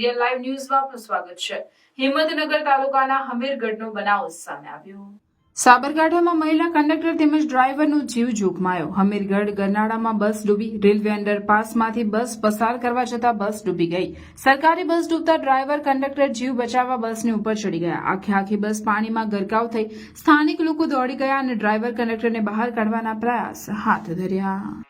Indian live ન્યૂઝમાં આપનું સ્વાગત છે. હિંમતનગર તાલુકાના હમીરગઢનો બનાવ સામે આવ્યો. સાબરકાંઠામાં મહિલા કંડક્ટર તેમજ ડ્રાઈવરનો જીવ જોખમાયો હમીરગઢ ગરનાળામાં બસ ડૂબી, રેલવે અંડરપાસમાંથી બસ પસાર કરવા જતા બસ ડૂબી ગઈ. સરકારી બસ ડૂબતા ડ્રાઈવર, કંડક્ટર જીવ બચાવવા બસની ઉપર ચડી ગયા. આખી આખી બસ પાણીમાં ગરકાવ થઈ સ્થાનિક લોકો દોડી ગયા અને ડ્રાઈવર, કંડક્ટરને બહાર કાઢવાના પ્રયાસ હાથ ધર્યા.